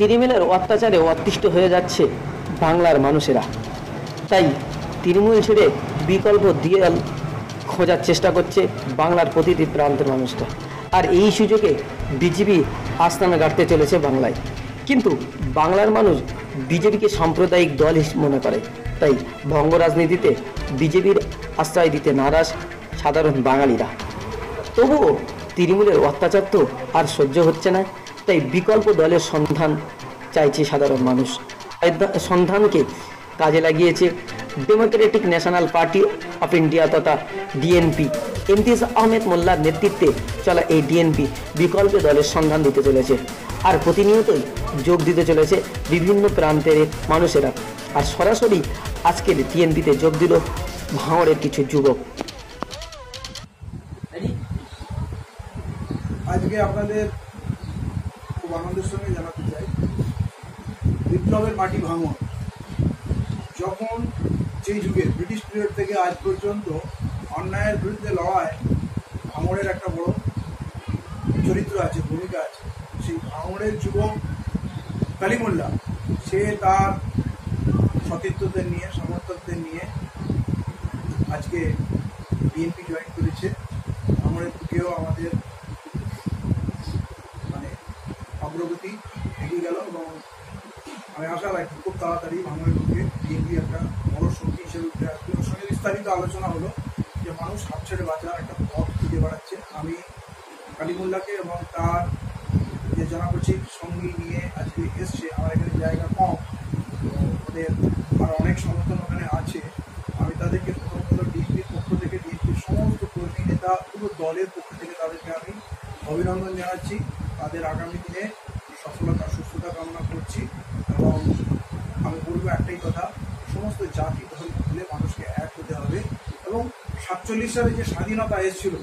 তৃণমূলের অত্যাচারে অতিষ্ঠ হয়ে যাচ্ছে বাংলার মানুষেরা। তাই তৃণমূল ছেড়ে বিকল্প দিয়াল খোঁজার চেষ্টা করছে বাংলার প্রতিটি প্রান্তের মানুষটা আর এই সুযোগে বিজেপি আস্তানা গাড়তে চলেছে বাংলায়। কিন্তু বাংলার মানুষ বিজেপিকে সাম্প্রদায়িক দল মনে করে। তাই ভঙ্গ রাজনীতিতে বিজেপির আশ্রয় দিতে নারাজ সাধারণ বাঙালিরা। তবুও তৃণমূলের অত্যাচার তো আর সহ্য হচ্ছে না। তাই বিকল্প দলের সন্ধান চাইছে সাধারণ মানুষ। সন্ধানকে কাজে লাগিয়েছে democratic national party of India তথা ডিএনপি ইমতিজ আহমেদ মোল্লার নেতৃত্বে চলা এই ডিএনপি বিকল্প দলের সন্ধান দিতে চলেছে। আর প্রতিনিয়তই যোগ দিতে চলেছে বিভিন্ন প্রান্তের মানুষেরা। আর সরাসরি আজকের ডিএনপিতে যোগ দিল ভাঙড়ের কিছু যুবক। আজকে আপনাদের খুব আনন্দের সঙ্গে জানাতে চাই। বিপ্লবের মাটি ভাঙন। যখন সেই যুগে ব্রিটিশ পিরিয়ড থেকে আজ পর্যন্ত অন্যায়ের বিরুদ্ধে লড়াই ভাঙড়ের একটা বড় চরিত্র আছে, ভূমিকা আছে, সেই ভাঙড়ের যুবক কালিমুল্লা সে তার সতীর্থদের নিয়ে, সমর্থকদের নিয়ে আজকে বিএনপি জয়েন করেছে। ভাঙড়ের দিকেও আমাদের মানে অগ্রগতি এগিয়ে গেল এবং আমি আশা রাখি খুব তাড়াতাড়ি বাংলার লোকে বিএনপি একটা বড় শক্তি হিসেবে উঠে আসবে। ওর সঙ্গে বিস্তারিত আলোচনা হলো যে মানুষ হাত ছেড়ে বাঁচার একটা পথ খুঁজে বেড়াচ্ছে। আমি কালিমুল্লাকে এবং তার যে জনাবচিক সঙ্গী নিয়ে আজকে এসছে, আমার এখানে জায়গা কম ওদের আর অনেক সমর্থন ওখানে আছে। আমি তাদেরকে প্রথমত ডিএনপির পক্ষ থেকে ডিএনপির সমস্ত কর্মী নেতা পুরো দলের পক্ষ থেকে তাদেরকে আমি অভিনন্দন জানাচ্ছি। তাদের আগামী দিনে সফলতা সুস্থতা কামনা করছি এবং আমি বলব একটাই কথা সমস্ত জাতি ধর্ম ভুলে মানুষকে এক হতে হবে এবং সাতচল্লিশ সালে যে স্বাধীনতা এসেছিল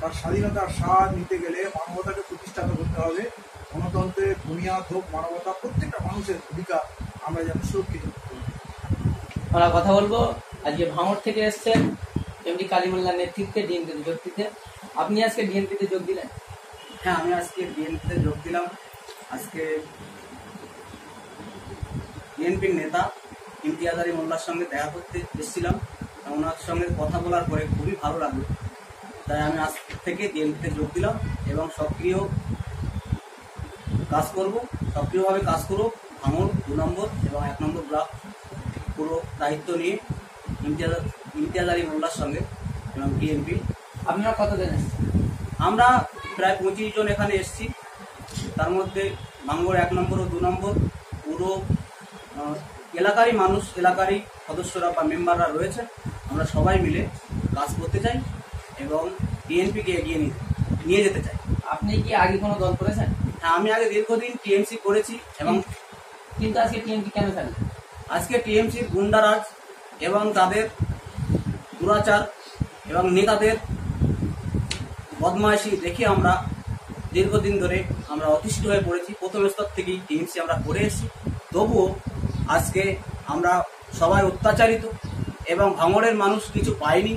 তার স্বাধীনতার স্বাদ নিতে গেলে মানবতাকে প্রতিষ্ঠাত করতে হবে। গণতন্ত্রের বুনিয়াদ হোক মানবতা প্রত্যেকটা মানুষের অধিকার আমরা যেন সুরক্ষিত আমরা কথা বলব। আজকে ভাঙড় থেকে এসছেন এমডি কালিমুল্লার নেতৃত্বে ডিএনপিতে যোগ দিতে। আপনি আজকে ডিএনপিতে যোগ দিলেন? হ্যাঁ আমি আজকে বিএনপিতে যোগ দিলাম। আজকে বিএনপির নেতা ইমতিয়াজ আলী মোল্লার সঙ্গে দেখা করতে এসেছিলাম। ওনার সঙ্গে কথা বলার পরে খুবই ভালো লাগল। তাই আমি আজ থেকে বিএনপিতে যোগ দিলাম এবং সক্রিয় কাজ করব সক্রিয়ভাবে কাজ করব। ভাঙর দু নম্বর এবং এক নম্বর ব্লক পুরো দায়িত্ব নিয়ে ইমতিয়াজ ইমতিয়াজ আলী মোল্লার সঙ্গে এবং বিএনপি। আপনারা কতদিন এসছেন? আমরা প্রায় পঁচিশ জন এখানে এসেছি। তার মধ্যে ভাঙ্গর এক নম্বর ও দু নম্বর। পুরো এলাকারই মানুষ এলাকারই সদস্যরা বা মেম্বাররা রয়েছে। আমরা সবাই মিলে কাজ করতে চাই এবং বিএনপিকে এগিয়ে নিতে নিয়ে যেতে চাই। আপনি কি আগে কোনো দল করেছেন? হ্যাঁ আমি আগে দীর্ঘদিন টিএমসি করেছি এবং কিন্তু আজকে টিএমপি কেন ছাড়লেন আজকে টিএমসির গুন্ডারাজ এবং তাদের দুরাচার এবং নেতাদের বদমাইশি দেখে আমরা দীর্ঘদিন ধরে আমরা অতিষ্ঠ হয়ে পড়েছি। প্রথম স্তর থেকেই টিএমসি আমরা করে এসেছি। তবুও আজকে আমরা সবাই অত্যাচারিত এবং ভাঙড়ের মানুষ কিছু পায়নি।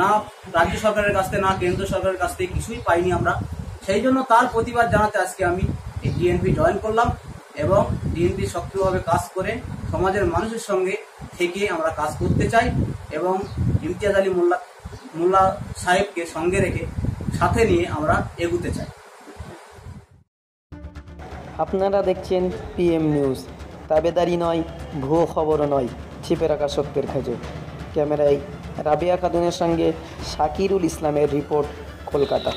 না রাজ্য সরকারের কাছ থেকে, না কেন্দ্র সরকারের কাছ থেকে কিছুই পাইনি আমরা। সেই জন্য তার প্রতিবাদ জানাতে আজকে আমি এই ডিএনপি জয়েন করলাম এবং ডিএনপি সক্রিয়ভাবে কাজ করে সমাজের মানুষের সঙ্গে থেকে আমরা কাজ করতে চাই এবং ইমতিয়াজ আলী মোল্লা মোল্লা সাহেবকে সঙ্গে রেখে সাথে নিয়ে আমরা এগুতে চাই। আপনারা দেখছেন পিএম নিউজ তাবেদারি নয়, ভুয়ো খবরও নয় ছিপে রাখা সত্যের খোঁজে। ক্যামেরায় রাবিয়া খাতুনের সঙ্গে শাকিরুল ইসলামের রিপোর্ট, কলকাতা।